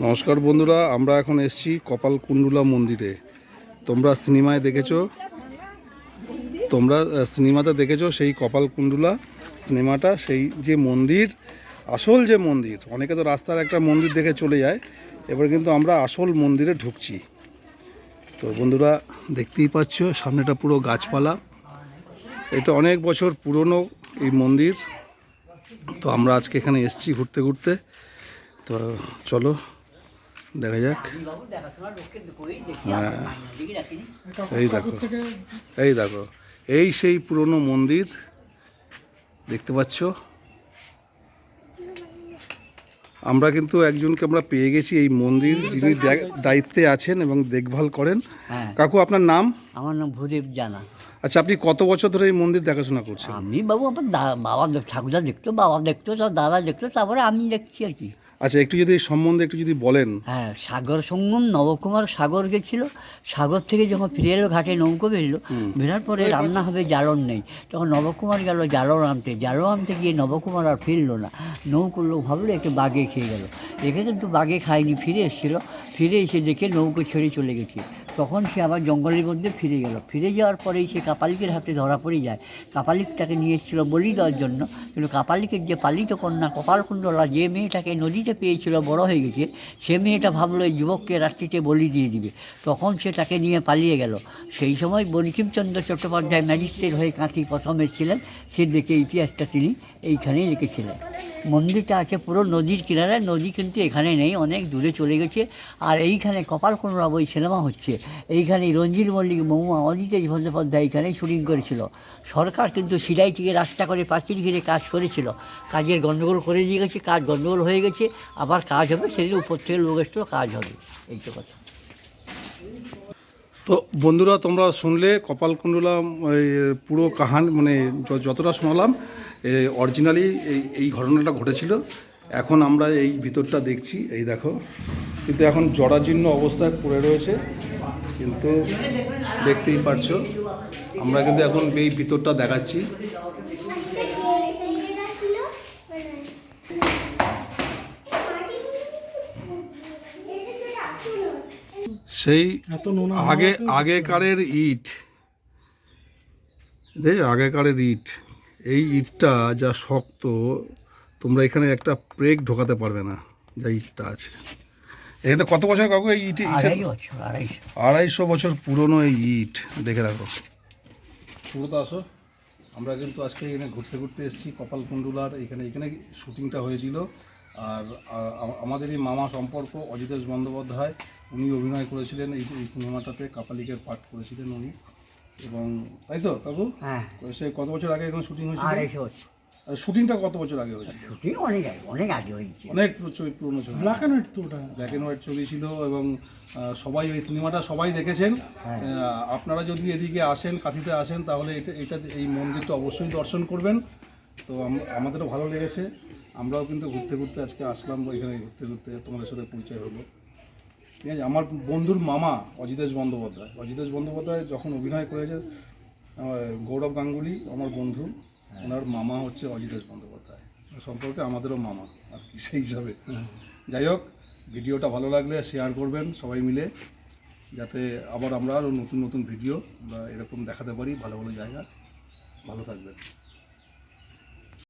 নমস্কার বন্ধুরা, আমরা এখন এসেছি কপালকুণ্ডুলা মন্দিরে। তোমরা সিনেমায় দেখেছ? তোমরা সিনেমাতে দেখেছ সেই কপালকুণ্ডুলা সিনেমাটা? সেই যে মন্দির, আসল যে মন্দির, অনেকে তো রাস্তার একটা মন্দির দেখে চলে যায়, এবার কিন্তু আমরা আসল মন্দিরে ঢুকছি। তো বন্ধুরা, দেখতেই পাচ্ছ, সামনেটা পুরো গাছপালা। এটা অনেক বছর পুরনো এই মন্দির। তো আমরা আজকে এখানে এসেছি ঘুরতে ঘুরতে। তো চলো দেখা যাক। হ্যাঁ। এই দেখো। এই দেখো। এই সেই পুরনো মন্দির। দেখতে পাচ্ছ? আমরা কিন্তু একজনকে আমরা পেয়ে গেছি এই মন্দির যিনি দায়িত্বে আছেন এবং দেখভাল করেন। হ্যাঁ। কাকু আপনার নাম? আমার নাম ভূদেব জানা। আচ্ছা আপনি কত বছর ধরে এই মন্দির দেখাশোনা করছেন? আমি বাবু আমার বাবা ঠাকুরদা দেখতো বাবা দেখতো তার দাদা দেখতো তারপরে আমি দেখছি আর কি। আচ্ছা একটু যদি সম্বন্ধে একটু যদি বলেন। হ্যাঁ সাগর সঙ্গম নবকুমার সাগর গেছিল। সাগর থেকে যখন ফিরে এলো ঘাটে নৌকো বেরলো। বেরার পরে রান্না হবে জ্বালন নেই। তখন নবকুমার গেল জ্বালন আনতে। জ্বালন আনতে গিয়ে নবকুমার আর ফিরলো না। নৌকো লোক ভাবলো একটু বাগে খেয়ে গেল। একে কিন্তু বাগে খায়নি ফিরে এসেছিল। ফিরে এসে দেখে নৌকো ছেড়ে চলে গেছে। তখন সে আবার জঙ্গলের মধ্যে ফিরে গেল। ফিরে যাওয়ার পরেই সে কাপালিকের হাতে ধরা পড়ে যায়। কাপালিক তাকে নিয়ে এসেছিল বলি দেওয়ার জন্য। কিন্তু কাপালিকের যে পালিত কন্যা, কপালকুণ্ডলা, যে মেয়েটাকে নদীতে পেয়েছিল, বড় হয়ে গেছে, সে মেয়েটা ভাবলো, এই যুবককে রাত্রিতে বলি দিয়ে দিবে। তখন সে তাকে নিয়ে পালিয়ে গেল। সেই সময় বঙ্কিমচন্দ্র চট্টোপাধ্যায় ম্যাজিস্ট্রেট হয়ে কাঁথি প্রথম এসেছিলেন সে দেখে ইতিহাসটা তিনি এইখানেই লিখেছিলেন। মন্দিরটা আছে পুরো নদীর কিনারে, নদী কিন্তু এখানে নেই, অনেক দূরে চলে গেছে। আর এইখানে কপাল কপালকুণ্ডলা বই সিনেমা হচ্ছে। এইখানে রঞ্জিত মল্লিক মৌমা অজিতেশ বন্দ্যোপাধ্যায় এইখানেই শুটিং করেছিল। সরকার কিন্তু সিলাই থেকে রাস্তা করে পাঁচিল ঘিরে কাজ করেছিল। কাজের গণ্ডগোল করে দিয়ে গেছে, কাজ গণ্ডগোল হয়ে গেছে। আবার কাজ হবে, সেদিন উপর থেকে লোক এসেছিল, কাজ হবে। এই তো কথা। তো বন্ধুরা, তোমরা শুনলে কপালকুণ্ডলা পুরো কাহান মানে যতটা শোনালাম অরিজিনালি এই এই ঘটনাটা ঘটেছিল। এখন আমরা এই ভিতরটা দেখছি এই দেখো। কিন্তু এখন জরাজীর্ণ অবস্থায় পড়ে রয়েছে কিন্তু দেখতেই পারছ। আমরা কিন্তু এখন এই ভিতরটা দেখাচ্ছি। সেই আগে আগেকারের ইট। দেখ আগেকারের ইট। এই ইটটা যা শক্ত তোমরা এখানে একটা ব্রেক ঢোকাতে পারবে না যা ইটটা আছে। এখানে কত বছর কাকু এই ইট ইটের আড়াই বছর আড়াইশো। বছর পুরনো এই ইট দেখে রাখো। পুরোতো আসো। আমরা কিন্তু আজকে এখানে ঘুরতে ঘুরতে এসেছি কপালকুণ্ডুলার এখানে এখানে শুটিংটা হয়েছিল। আর আ- আ- আমাদেরই মামা সম্পর্ক অজিতেশ বন্দ্যোপাধ্যায় উনি অভিনয় করেছিলেন এই এই সিনেমাটাতে কাপালিকের পাঠ করেছিলেন উনি। এবং তাই তো কাকু? হ্যাঁ। সেই কত বছর আগে এখানে শুটিং হয়েছিল? আড়াইশো বছর। আর শুটিংটা কত বছর আগে হয়েছিল? শুটিং অনেক আগে অনেক আগে হয়েছে। অনেক প্রচুর- পুরনো ছবি। ব্ল্যাক অ্যান্ড হোয়াইট তো ওটা। ব্ল্যাক অ্যান্ড হোয়াইট ছবি ছিল এবং সবাই ওই সিনেমাটা সবাই দেখেছেন। হ্যাঁ। আপনারা যদি এদিকে আসেন কাঁথিতে আসেন তাহলে এটা এটা এই মন্দিরটা অবশ্যই দর্শন করবেন। তো আমাদেরও ভালো লেগেছে। আমরাও কিন্তু ঘুরতে ঘুরতে আজকে আসলাম এখানে ঘুরতে ঘুরতে তোমাদের সাথে পরিচয় হলো। ঠিক আছে? আমার বন্ধুর মামা অজিতেশ বন্দ্যোপাধ্যায়। অজিতেশ বন্দ্যোপাধ্যায় যখন অভিনয় করেছে গৌরব গাঙ্গুলি আমার বন্ধু ওনার মামা হচ্ছে অজিতেশ বন্দ্যোপাধ্যায়। সম্পর্কে আমাদেরও মামা আর কি সেই হিসাবে। যাই হোক ভিডিওটা ভালো লাগলে শেয়ার করবেন সবাই মিলে যাতে আবার আমরা আরও নতুন নতুন ভিডিও আমরা এরকম দেখাতে পারি ভালো ভালো জায়গা। ভালো থাকবেন।